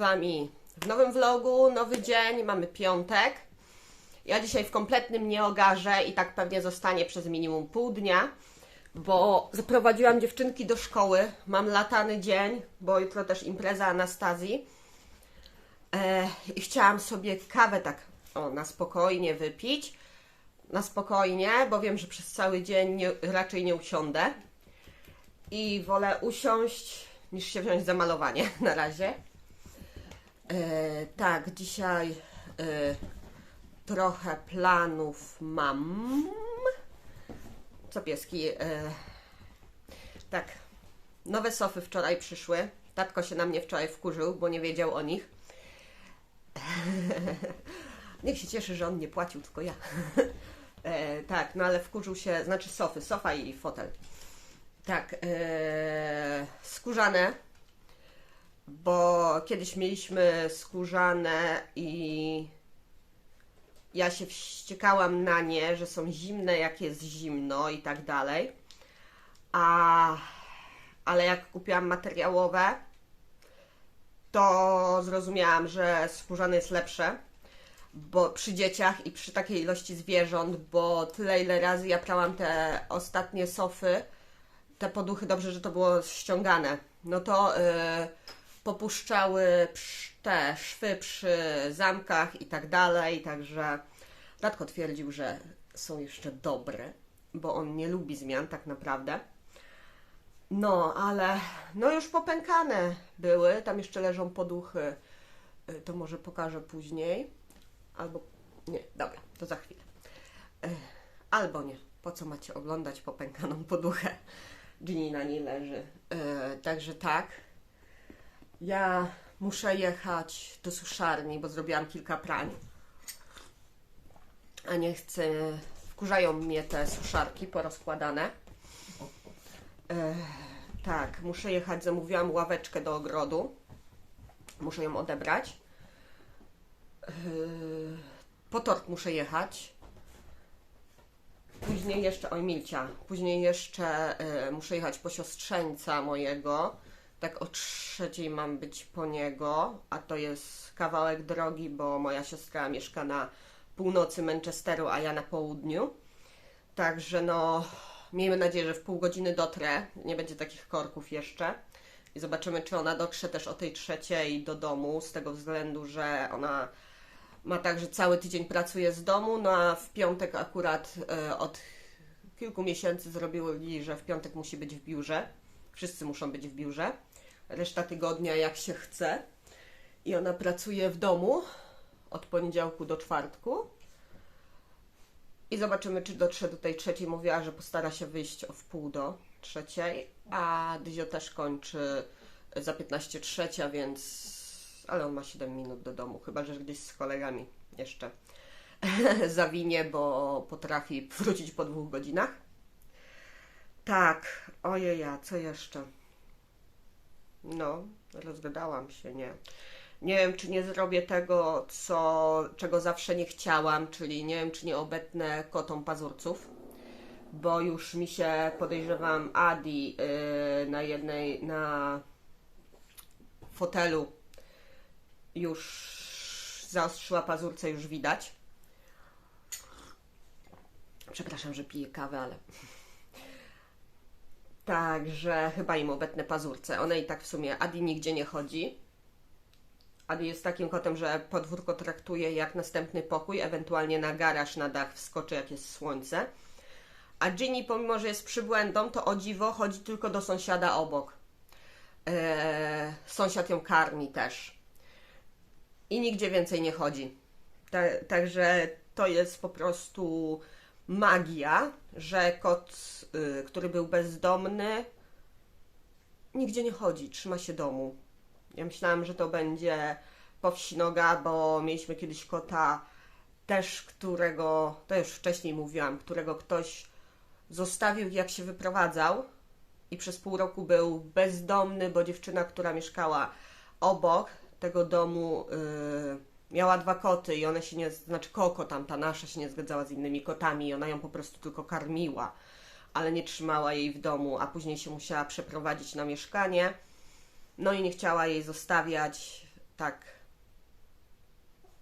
Wami w nowym vlogu, nowy dzień, mamy piątek. Ja dzisiaj w kompletnym nieogarze i tak pewnie zostanie przez minimum pół dnia, bo zaprowadziłam dziewczynki do szkoły. Mam latany dzień, bo jutro też impreza Anastazji. E, I chciałam sobie kawę tak o, na spokojnie wypić. Na spokojnie, bo wiem, że przez cały dzień nie, raczej nie usiądę. I wolę usiąść niż się wziąć za malowanie na razie. E, tak, dzisiaj e, trochę planów mam. Co pieski? E, tak, nowe sofy wczoraj przyszły. Tatko się na mnie wczoraj wkurzył, bo nie wiedział o nich. Niech się cieszy, że on nie płacił, tylko ja. E, tak, no ale wkurzył się, znaczy sofy, sofa i fotel. Tak, e, skórzane, bo kiedyś mieliśmy skórzane i ja się wściekałam na nie, że są zimne, jak jest zimno i tak dalej. A, ale jak kupiłam materiałowe, to zrozumiałam, że skórzane jest lepsze bo przy dzieciach i przy takiej ilości zwierząt, bo tyle ile razy ja prałam te ostatnie sofy, te poduchy, dobrze, że to było ściągane, no to y, popuszczały te szwy przy zamkach i tak dalej, także tatko twierdził, że są jeszcze dobre, bo on nie lubi zmian tak naprawdę. No, ale no już popękane były, tam jeszcze leżą poduchy, y, to może pokażę później. Albo nie, dobra, to za chwilę. Ech, Albo nie. Po co macie oglądać popękaną poduchę? Ginny na niej leży. E, także tak. Ja muszę jechać do suszarni, bo zrobiłam kilka prań. A nie chcę. Wkurzają mnie te suszarki porozkładane. E, tak, muszę jechać. Zamówiłam ławeczkę do ogrodu. Muszę ją odebrać. Yy, po tort muszę jechać. Później jeszcze, oj Milcia, później jeszcze yy, muszę jechać po siostrzeńca mojego. Tak o trzeciej mam być po niego, a to jest kawałek drogi, bo moja siostra mieszka na północy Manchesteru, a ja na południu. Także no, miejmy nadzieję, że w pół godziny dotrę, nie będzie takich korków jeszcze. I zobaczymy, czy ona dotrze też o tej trzeciej do domu, z tego względu, że ona ma tak, że cały tydzień pracuje z domu, no a w piątek akurat e, od kilku miesięcy zrobili, że w piątek musi być w biurze. Wszyscy muszą być w biurze. Reszta tygodnia jak się chce. I ona pracuje w domu od poniedziałku do czwartku. I zobaczymy, czy dotrze do tej trzeciej. Mówiła, że postara się wyjść o wpół do trzeciej, a Dyzio też kończy za 15 trzecia, więc... Ale on ma 7 minut do domu, chyba, że gdzieś z kolegami jeszcze zawinie, bo potrafi wrócić po dwóch godzinach. Tak, ojeja, co jeszcze? No, rozgadałam się, nie. Nie wiem, czy nie zrobię tego, co, czego zawsze nie chciałam, czyli nie wiem, czy nie obetnę kotom pazurców, bo już mi się, podejrzewam, Adi yy, na jednej, na fotelu już zaostrzyła pazurce, już widać. Przepraszam, że piję kawę, ale... Także chyba im obetnę pazurce. One i tak w sumie, Adi nigdzie nie chodzi. Adi jest takim kotem, że podwórko traktuje jak następny pokój, ewentualnie na garaż, na dach wskoczy jak jest słońce. A Ginny, pomimo że jest przybłędą, to o dziwo chodzi tylko do sąsiada obok. Eee, sąsiad ją karmi też. I nigdzie więcej nie chodzi. Ta, także to jest po prostu magia, że kot, y, który był bezdomny, nigdzie nie chodzi, trzyma się domu. Ja myślałam, że to będzie po wsi noga, bo mieliśmy kiedyś kota też, którego, to już wcześniej mówiłam, którego ktoś zostawił jak się wyprowadzał i przez pół roku był bezdomny, bo dziewczyna, która mieszkała obok tego domu, yy, miała dwa koty i one się nie, znaczy Koko tam, ta nasza się nie zgadzała z innymi kotami i ona ją po prostu tylko karmiła, ale nie trzymała jej w domu, a później się musiała przeprowadzić na mieszkanie. No i nie chciała jej zostawiać tak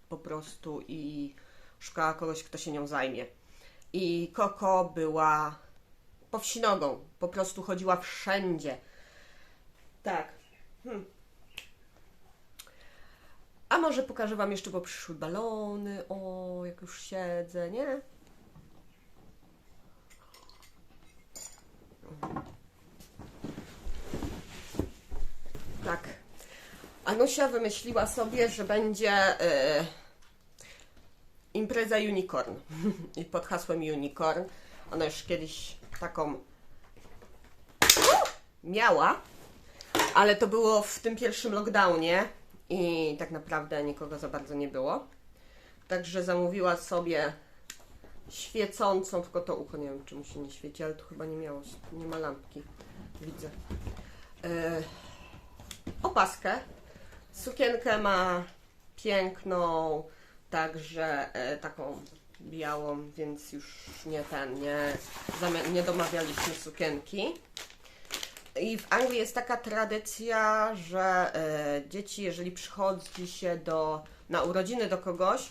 po prostu i szukała kogoś, kto się nią zajmie. I Koko była powsinogą, po prostu chodziła wszędzie. Tak. Hmm. A może pokażę Wam jeszcze, bo przyszły balony. O, jak już siedzę, nie? Tak. Anusia wymyśliła sobie, że będzie e, impreza Unicorn. I pod hasłem Unicorn. Ona już kiedyś taką miała, ale to było w tym pierwszym lockdownie i tak naprawdę nikogo za bardzo nie było. Także zamówiła sobie świecącą, tylko to ucho, nie wiem czemu się nie świeci, ale tu chyba nie miało, nie ma lampki, widzę. E, opaskę. Sukienkę ma piękną, także e, taką białą, więc już nie ten, nie, nie domawialiśmy sukienki. I w Anglii jest taka tradycja, że e, dzieci, jeżeli przychodzi się do, na urodziny do kogoś,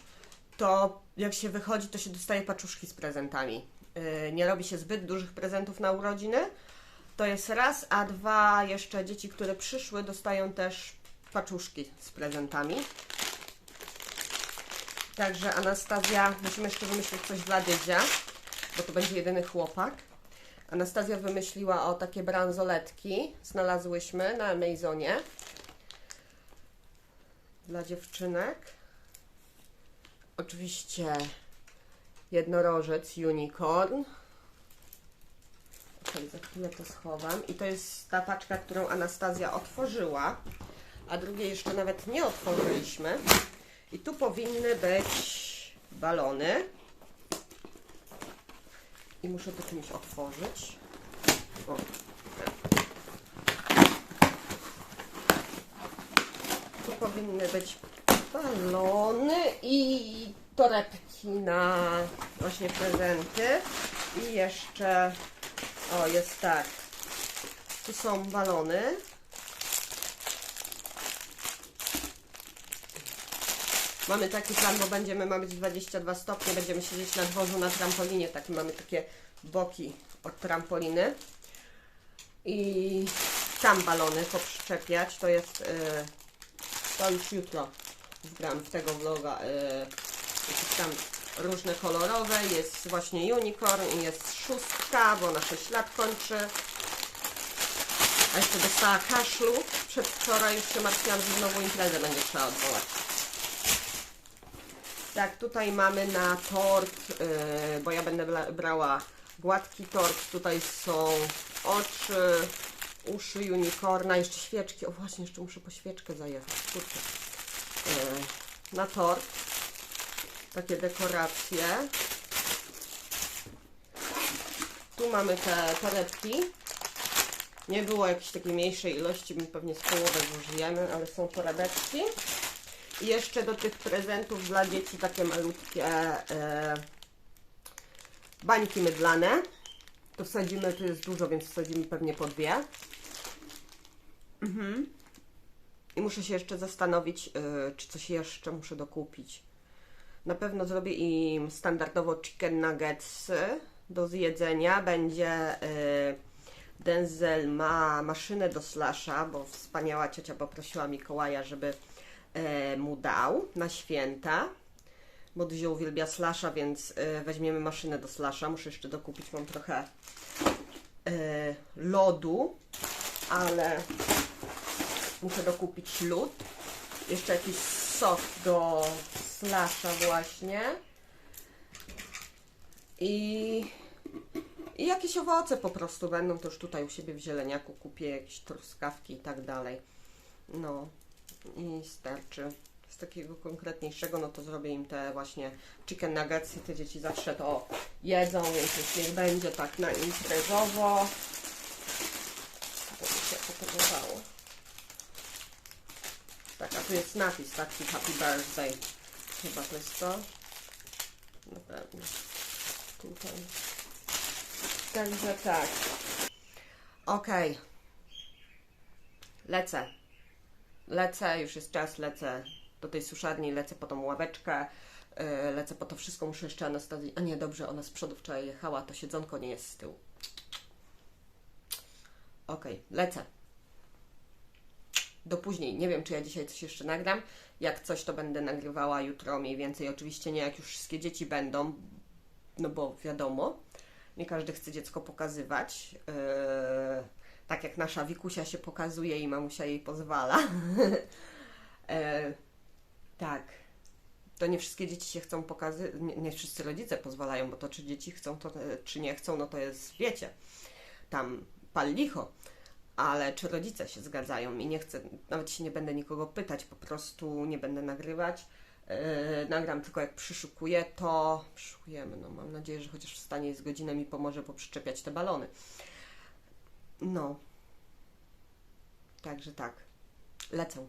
to jak się wychodzi, to się dostaje paczuszki z prezentami. E, nie robi się zbyt dużych prezentów na urodziny. To jest raz, a dwa, jeszcze dzieci, które przyszły, dostają też paczuszki z prezentami. Także Anastazja, musimy jeszcze wymyślić coś dla Dydzia, bo to będzie jedyny chłopak. Anastazja wymyśliła o takie bransoletki. Znalazłyśmy na Amazonie. Dla dziewczynek. Oczywiście jednorożec, unicorn. Okej, za chwilę to schowam. I to jest ta paczka, którą Anastazja otworzyła, a drugiej jeszcze nawet nie otworzyliśmy. I tu powinny być balony. I muszę to czymś otworzyć. O. Tu powinny być balony i torebki na właśnie prezenty. I jeszcze, o jest tak, tu są balony. Mamy taki plan, bo będziemy, ma być 22 stopnie, będziemy siedzieć na dworzu na trampolinie, tak mamy takie boki od trampoliny. I tam balony poprzyczepiać, to jest, yy, to już jutro wgram w tego vloga, yy, tam różne kolorowe, jest właśnie unicorn jest szóstka, bo na 6 lat kończy. A jeszcze dostała kaszlu, przedwczoraj już się martwiłam, że znowu imprezę będzie trzeba odwołać. Tak, tutaj mamy na tort, yy, bo ja będę brała gładki tort. Tutaj są oczy, uszy unicorna, jeszcze świeczki. O właśnie, jeszcze muszę po świeczkę zajechać. Kurczę. Yy, na tort. Takie dekoracje. Tu mamy te torebki. Nie było jakiejś takiej mniejszej ilości, my pewnie z połowę zużyjemy, ale są torebeczki. Jeszcze do tych prezentów dla dzieci takie malutkie e, bańki mydlane. To wsadzimy, tu jest dużo, więc wsadzimy pewnie po dwie. Mhm. I muszę się jeszcze zastanowić, e, czy coś jeszcze muszę dokupić. Na pewno zrobię im standardowo chicken nuggetsy do zjedzenia. Będzie e, Denzel ma maszynę do slasha, bo wspaniała ciocia poprosiła Mikołaja, żeby mu dał na święta. Bo Dyzio uwielbia slasha, więc e, weźmiemy maszynę do slasha. Muszę jeszcze dokupić, mam trochę e, lodu, ale muszę dokupić lód. Jeszcze jakiś sok do slasha właśnie. I, I jakieś owoce po prostu będą, to już tutaj u siebie w zieleniaku kupię jakieś truskawki i tak dalej. No i starczy. Z takiego konkretniejszego, no to zrobię im te właśnie chicken nuggetsy. Te dzieci zawsze to jedzą, więc już niech będzie tak na imprezowo. To mi się podobało. Tak, a tu jest napis taki Happy Birthday. Chyba to jest to. Na pewno. Tutaj. Także tak. Okej. Lecę. Lecę, już jest czas, lecę do tej suszarni, lecę po tą ławeczkę, yy, lecę po to wszystko, muszę jeszcze Anastazji... A nie, dobrze, ona z przodu wczoraj jechała, to siedzonko nie jest z tyłu. Okej, lecę. Do później. Nie wiem, czy ja dzisiaj coś jeszcze nagram. Jak coś, to będę nagrywała jutro mniej więcej. Oczywiście nie jak już wszystkie dzieci będą, no bo wiadomo, nie każdy chce dziecko pokazywać. Yy, tak jak nasza Wikusia się pokazuje i mamusia jej pozwala. Yy, tak. To nie wszystkie dzieci się chcą pokazywać, nie, nie wszyscy rodzice pozwalają, bo to czy dzieci chcą, to, e, czy nie chcą, no to jest, wiecie, tam pal licho. Ale czy rodzice się zgadzają i nie chcę, nawet się nie będę nikogo pytać, po prostu nie będę nagrywać. Yy, nagram tylko jak przyszukuję, to przyszukujemy. No, mam nadzieję, że chociaż wstanie z godzinę mi pomoże poprzyczepiać te balony. No. Także tak. Lecę.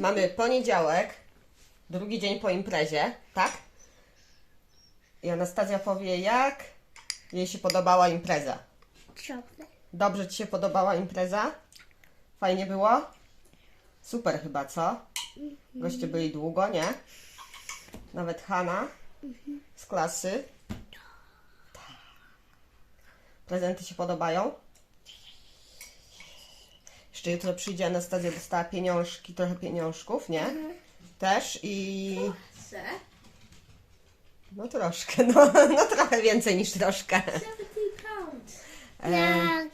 Mamy poniedziałek, drugi dzień po imprezie, tak? I Anastazja powie, jak jej się podobała impreza. Ciągle. Dobrze Ci się podobała impreza? Fajnie było? Super chyba, co? Goście byli długo, nie? Nawet Hanna z klasy. Tak. Prezenty się podobają? Jeszcze jutro przyjdzie Anastazja, dostała pieniążki, trochę pieniążków, nie? Też i... Se? No troszkę, no, no trochę więcej niż troszkę. 70 pounds. E,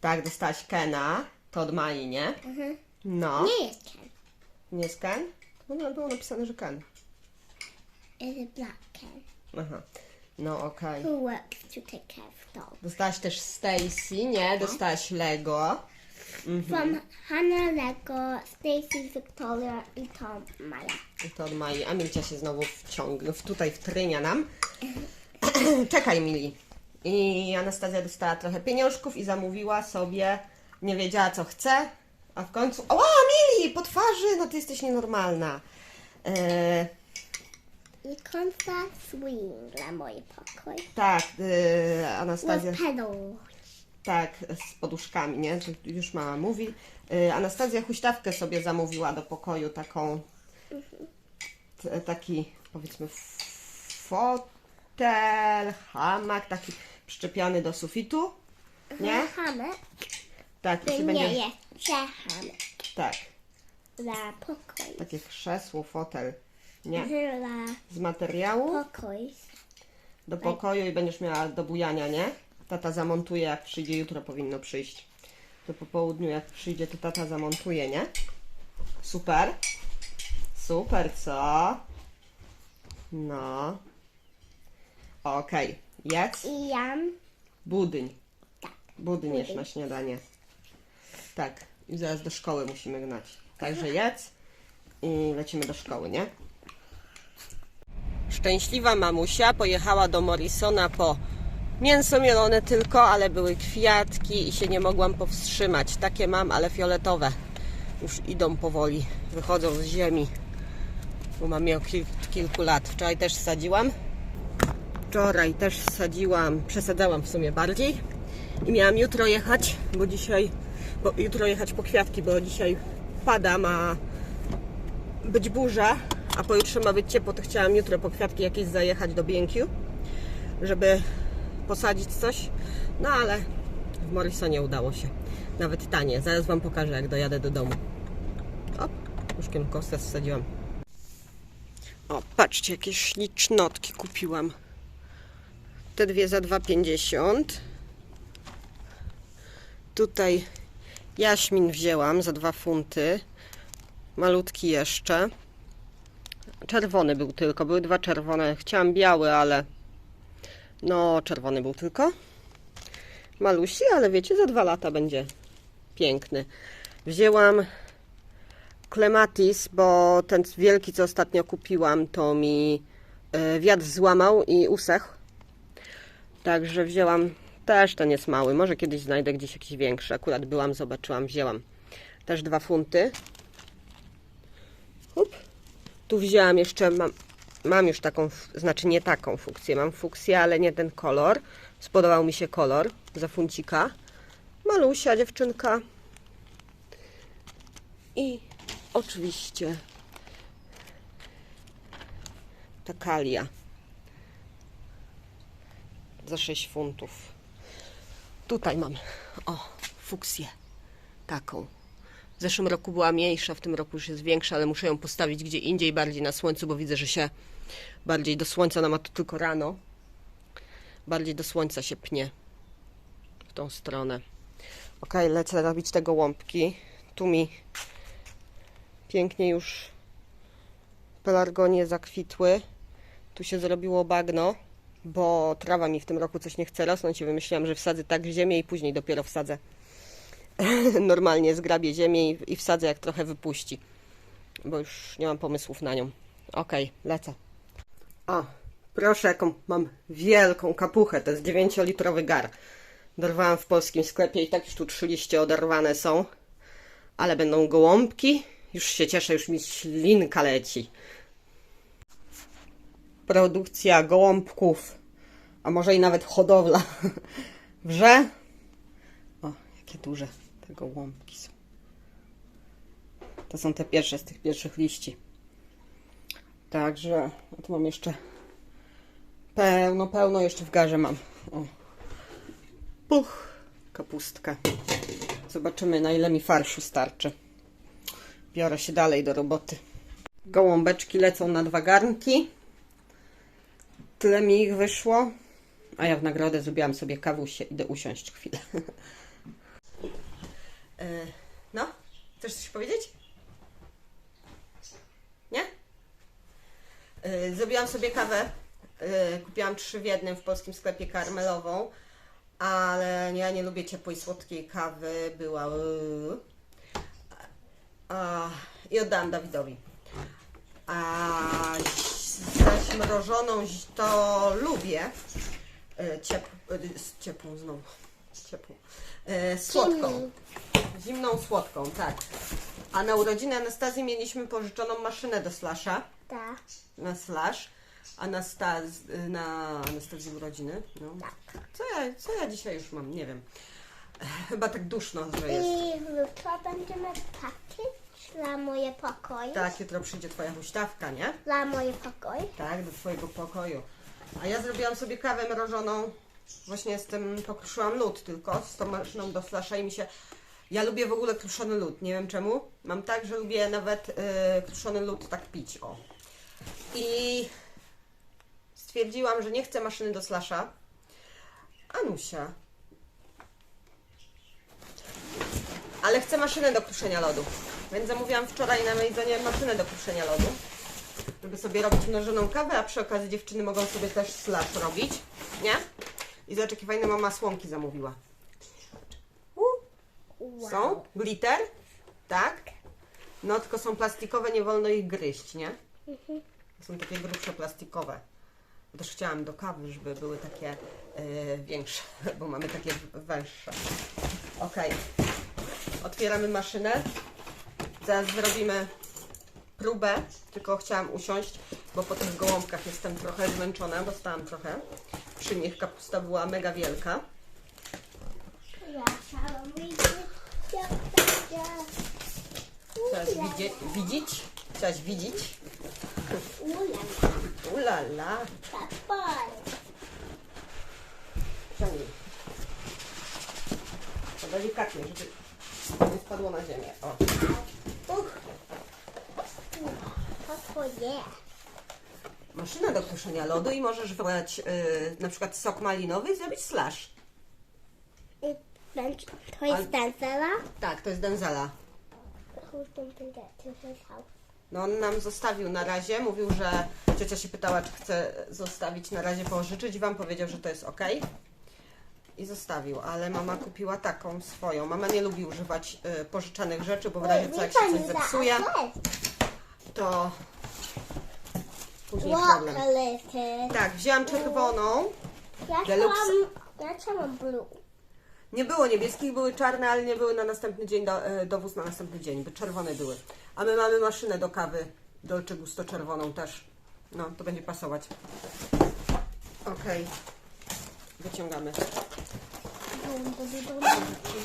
tak, dostałaś Kena, to od Mai, nie? No. Nie jest Ken. Nie jest Ken? No, było napisane, że Ken. It's a black Ken Aha. No, okej. who works to take care of dogs. Dostałaś też Stacy, nie? Dostałaś Lego. From Hannah Lego, Stacy Victoria i Tom Mala. I to od Mai. A Milcia się znowu wciągnął, tutaj wtrynia nam. Czekaj, Mili. I Anastazja dostała trochę pieniążków i zamówiła sobie, nie wiedziała co chce, a w końcu... Ła, Mili, po twarzy! No ty jesteś nienormalna. E, I konsta swing dla mojej pokój. tak, e, Anastazja... With pedal. Tak, z poduszkami, nie? To już mama mówi. Y, Anastazja huśtawkę sobie zamówiła do pokoju, taką, t, taki powiedzmy fotel, hamak, taki przyczepiony do sufitu, nie? Hamek. Tak, i się Nie będzie, jest przehamek. tak, Dla pokój. takie krzesło, fotel, nie? Z materiału pokój. do pokoju i będziesz miała do bujania, nie? Tata zamontuje, jak przyjdzie, jutro powinno przyjść. To po południu, jak przyjdzie, to tata zamontuje, nie? Super. Super, co? No. Okej. Jedz. I jam. Budyń. Tak. Budyń jesz na śniadanie. Tak. I zaraz do szkoły musimy gnać. Także jedz i lecimy do szkoły, nie? Szczęśliwa mamusia pojechała do Morrisona po mięso mielone tylko, ale były kwiatki i się nie mogłam powstrzymać. Takie mam, ale fioletowe. Już idą powoli, wychodzą z ziemi. Bo mam od kil- kilku lat. Wczoraj też sadziłam. Wczoraj też sadziłam, przesadzałam w sumie bardziej. I miałam jutro jechać, bo dzisiaj, bo jutro jechać po kwiatki, bo dzisiaj pada, ma być burza, a pojutrze ma być ciepło, to chciałam jutro po kwiatki jakieś zajechać do Biękiu, żeby posadzić coś, no ale w Morrisonie udało się. Nawet tanie. Zaraz Wam pokażę, jak dojadę do domu. O, puszkiem kostę wsadziłam. O, patrzcie, jakie ślicznotki kupiłam. Te dwie za 2,50. Tutaj jaśmin wzięłam za 2 funty. Malutki jeszcze. Czerwony był tylko, były dwa czerwone. Chciałam biały, ale no czerwony był tylko. Malusi, ale wiecie, za dwa lata będzie piękny. Wzięłam klematis, bo ten wielki, co ostatnio kupiłam, to mi e, wiatr złamał i usechł. Także wzięłam, też ten jest mały, może kiedyś znajdę gdzieś jakiś większy. Akurat byłam, zobaczyłam, wzięłam. Też dwa funty. Up. Tu wzięłam jeszcze, mam, mam już taką, znaczy nie taką fukcję, mam fukcję, ale nie ten kolor. Spodobał mi się kolor za funcika. Malusia dziewczynka. I oczywiście ta kalia za 6 funtów. Tutaj mam, o, fuksję taką. W zeszłym roku była mniejsza, w tym roku już jest większa, ale muszę ją postawić gdzie indziej, bardziej na słońcu, bo widzę, że się bardziej do słońca, ona ma to tylko rano, bardziej do słońca się pnie w tą stronę. Ok, lecę robić te gołąbki. Tu mi pięknie już pelargonie zakwitły. Tu się zrobiło bagno, bo trawa mi w tym roku coś nie chce rosnąć i wymyśliłam, że wsadzę tak w ziemię i później dopiero wsadzę normalnie zgrabię ziemię i, wsadzę jak trochę wypuści, bo już nie mam pomysłów na nią. Okej, lecę. O, proszę jaką mam wielką kapuchę, to jest 9-litrowy gar. Dorwałam w polskim sklepie i tak już tu trzy liście oderwane są, ale będą gołąbki. Już się cieszę, już mi ślinka leci. Produkcja gołąbków, a może i nawet hodowla wrze. O, jakie duże te gołąbki są. To są te pierwsze z tych pierwszych liści. Także, a tu mam jeszcze pełno, pełno jeszcze w garze mam. O. Puch, kapustka. Zobaczymy na ile mi farszu starczy. Biorę się dalej do roboty. Gołąbeczki lecą na dwa garnki. Tyle mi ich wyszło. A ja w nagrodę zrobiłam sobie kawusie. Idę usiąść chwilę. E, no, chcesz coś powiedzieć? Nie? E, Zrobiłam sobie kawę. E, Kupiłam trzy w jednym w polskim sklepie karmelową, ale ja nie lubię ciepłej, słodkiej kawy. Była. I oddałam Dawidowi. A zaś mrożoną to lubię. Ciep, ciepłą znowu. Ciepłą. E, Słodką. Zimną słodką, tak. A na urodziny Anastazji mieliśmy pożyczoną maszynę do slasha, Tak. na slash. Anastaz, na Anastazji urodziny. No. Co, ja, co ja dzisiaj już mam? Nie wiem. Chyba tak duszno, że jest. I jutro będziemy pakieć dla moje pokoju. Tak, jutro przyjdzie twoja huśtawka, nie? Dla moje pokoju. Tak, do twojego pokoju. A ja zrobiłam sobie kawę mrożoną. Właśnie z tym pokruszyłam lód tylko z tą maszyną do slasha i mi się. Ja lubię w ogóle kruszony lód. Nie wiem czemu. Mam tak, że lubię nawet y, kruszony lód tak pić. O. I stwierdziłam, że nie chcę maszyny do slasha. Anusia. Ale chcę maszynę do kruszenia lodu. Więc zamówiłam wczoraj na Amazonie maszynę do kruszenia lodu żeby sobie robić mrożoną kawę, a przy okazji dziewczyny mogą sobie też slash robić, nie? I zobacz, jakie fajne mama słomki zamówiła. Są? Glitter? Tak? No, tylko są plastikowe, nie wolno ich gryźć, nie? Są takie grubsze plastikowe. Też chciałam do kawy, żeby były takie e, większe, bo mamy takie węższe. Ok. Otwieramy maszynę. Zaraz zrobimy próbę, tylko chciałam usiąść, bo po tych gołąbkach jestem trochę zmęczona, bo stałam trochę. Przy nich kapusta była mega wielka. Chciałaś widzieć? Widzieć? Chciałaś widzieć? Ulala. Ciągnij. To delikatnie, żeby nie spadło na ziemię. O. Uch. To twoje. Maszyna do kruszenia lodu i możesz wybrać yy, na przykład sok malinowy i zrobić slash. To jest Denzela. Tak, to jest Denzela. No on nam zostawił na razie, mówił, że ciocia się pytała, czy chce zostawić na razie pożyczyć wam, powiedział, że to jest ok. i zostawił, ale mama kupiła taką swoją. Mama nie lubi używać y, pożyczanych rzeczy, bo w razie co jak się coś zepsuje, to później problem. Tak, wzięłam czerwoną. Ja Deluxe. chciałam, ja chciałam blue. Nie było niebieskich, były czarne, ale nie były na następny dzień, do, e, dowóz na następny dzień, by czerwone były. A my mamy maszynę do kawy, Dolce Gusto czerwoną też. No, to będzie pasować. Okej. Wyciągamy. Boom, boom, boom, boom.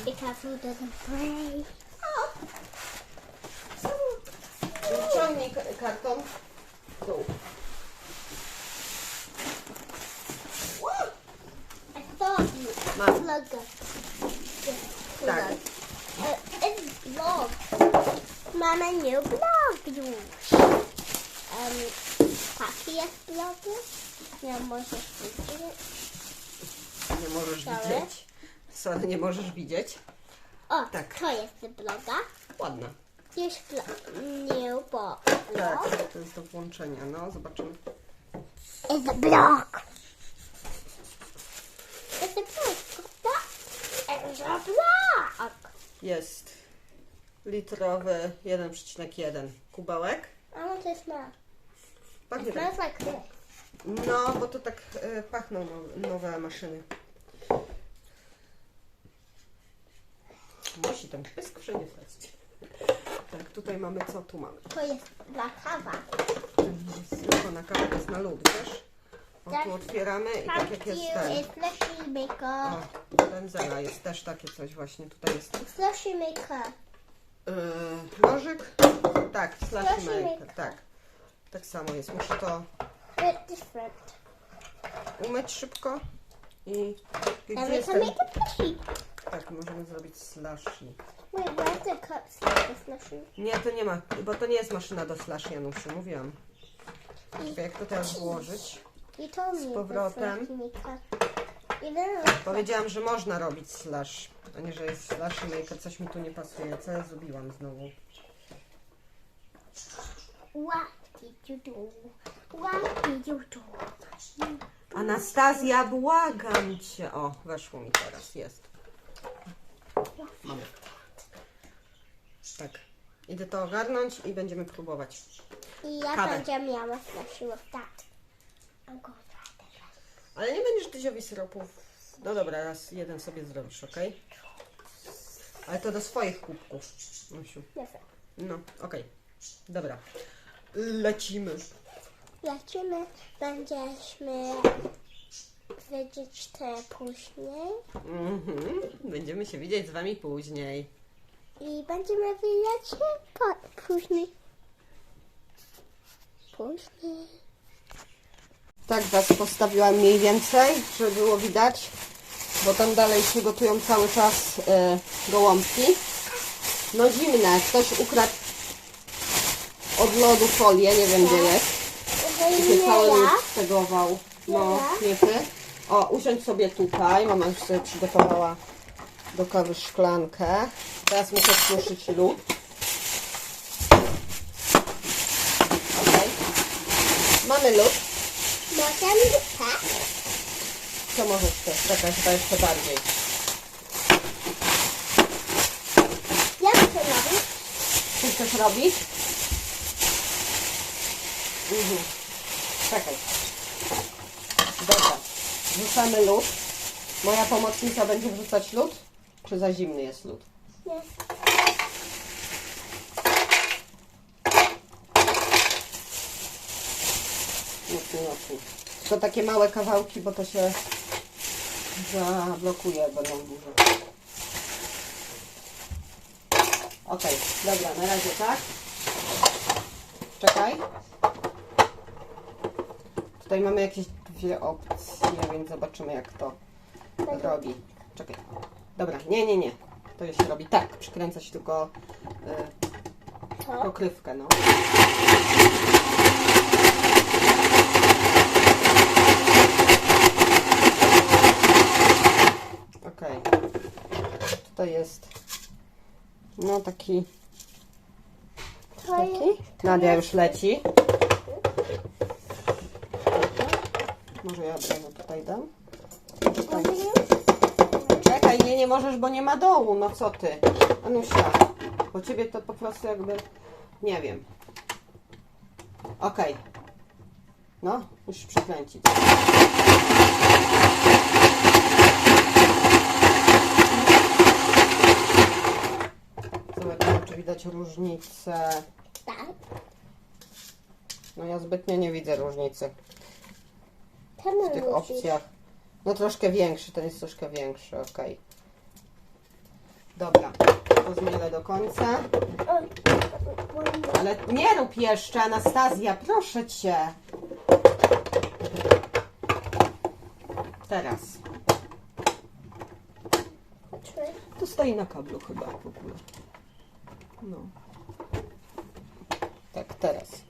Be careful, it doesn't break. Wyciągnij k- karton. Dół. I thought you Mam. plug it. Tak. Uh, it's blog. Mamy new blog już. Um, taki jest blog. Nie możesz widzieć. Nie możesz Sorry. widzieć. Sorry, nie możesz widzieć. O, Tak. to jest bloga. Ładna. Już blog. New blog. Tak, to jest do włączenia. No, zobaczymy. It's a blog. It's a blog. It's a. Jest litrowy 1,1 kubełek. Want to smell. Pachnie It tak. like this. No, bo to tak e, pachną no, nowe maszyny. Musi tam pysk wszędzie wleźć. Tak, tutaj mamy, co tu mamy? To jest dla kawa. Jest tylko na kawę, to jest na lód, wiesz? O, tu otwieramy i tak jak jest ten. Slushy maker. O, benzela jest też takie coś właśnie, tutaj jest Slushy maker. yy, nożyk. Tak, Slushy maker, maker. tak. Tak samo jest, muszę to Bit different. umyć szybko i gdzie we jest can ten... make a slushy. Tak, możemy zrobić slushy. Wait, where's the cups for the slushy? Nie, to nie ma, bo to nie jest maszyna do slash Januszy, mówiłam. Czekaj, Jak to teraz włożyć? Told me Z powrotem. Powiedziałam, że można robić slash, a nie, że jest slash i maker. Coś mi tu nie pasuje. Co ja zrobiłam znowu? What did you do? What did you do? Anastazja, błagam cię. O, weszło mi teraz, jest. Mamy. Tak. Idę to ogarnąć i będziemy próbować. I ja Kawę. będzie miała with that. I'm going to try this. Ale nie będziesz dyziowi syropów. No dobra, raz jeden sobie zrobisz, ok? Ale to do swoich kubków. No, okej. Dobra. Lecimy. Lecimy, będziemy wiedzieć te później Mhm. Będziemy się widzieć z wami później. i będziemy wiedzieć po, później. Później. Tak was postawiłam mniej więcej, żeby było widać, bo tam dalej się gotują cały czas e, gołąbki. No zimne, ktoś ukradł od lodu folię, nie wiem gdzie jest. I się cały lód ja. stegował. No, Nie. ty. O, usiądź sobie tutaj. Mama już sobie przygotowała do kawy szklankę. Teraz muszę skruszyć lód. Okej. Mamy lód. Tak. Też? Czekaj, chyba jeszcze bardziej. Jak to robić? Co chcesz robić? Mhm. Czekaj. Dobra. Wrzucamy lód. Moja pomocnica będzie wrzucać lód? Czy za zimny jest lód? Nie. Mocniej, mocniej. To takie małe kawałki, bo to się zablokuje, będą duże. Okej, dobra, na razie tak. Czekaj. Tutaj mamy jakieś dwie opcje, więc zobaczymy jak to robi. Czekaj. Dobra, nie, nie, nie. To się robi tak. Przykręca się tylko y, pokrywkę, no. Okej. Tutaj jest no taki, taki. Nadia już leci. Może ja razu tutaj dam. Tutaj. Tutaj nie, nie możesz, bo nie ma dołu. No co ty? Anusia, bo ciebie to po prostu jakby... Nie wiem. Okej. No, musisz przekręcić. Zobaczmy, czy widać różnicę. Tak. No ja zbytnio nie widzę różnicy w tych musisz. opcjach. No troszkę większy, ten jest troszkę większy, ok. Dobra, to zmielę do końca. Ale nie rób jeszcze, Anastazja, proszę cię. Teraz. To stoi na kablu chyba w ogóle. No. Tak, teraz.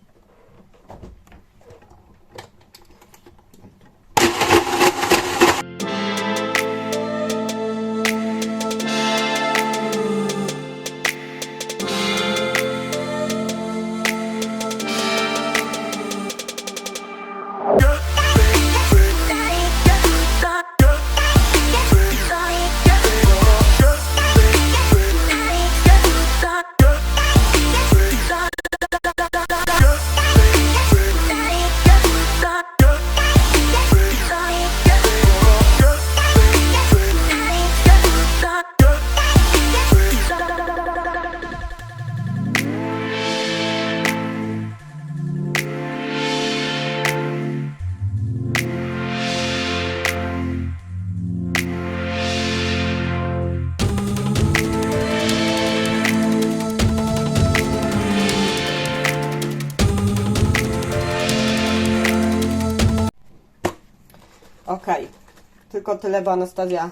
Tylko tyle, bo Anastazja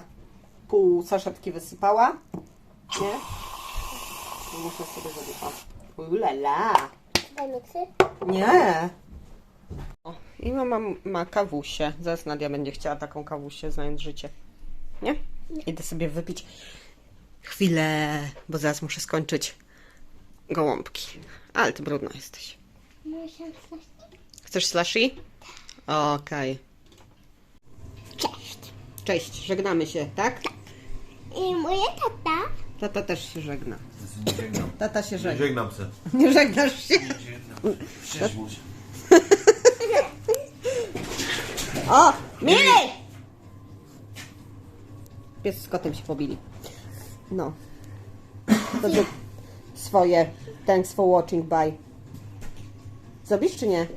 pół saszetki wysypała. Nie? Muszę sobie zrobić. Ulala. Nie. O, I mama ma kawusię. Zaraz Nadia będzie chciała taką kawusię, znając życie. Nie? Idę sobie wypić chwilę, bo zaraz muszę skończyć gołąbki. Ale ty brudna jesteś. Chcesz slushy? Okej. Cześć. Cześć, żegnamy się, tak? I moja tata. Tata też się żegna. Nie żegnam. Tata się Nie żegna. żegnam se. Nie żegnasz się? Nie żegnam. Przyszłość. O! Milej! Pies z kotem się pobili. No. To zrób swoje. Thanks for watching, bye. Zrobisz czy nie?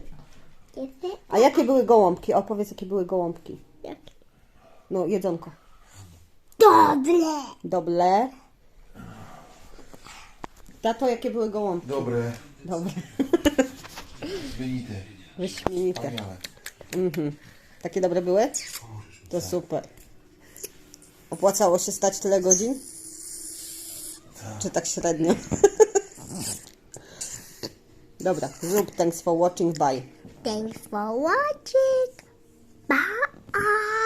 A jakie były gołąbki? Opowiedz, jakie były gołąbki. No, jedzonko. Dobre. Dobre. Tato, jakie były gołąbki? Dobre. Dobre. Wyśmienite. Wspaniałe. Mhm. Takie dobre były? To super. Opłacało się stać tyle godzin? Czy tak średnio? Dobra, zrób thanks for watching, bye. Thanks for watching. Bye.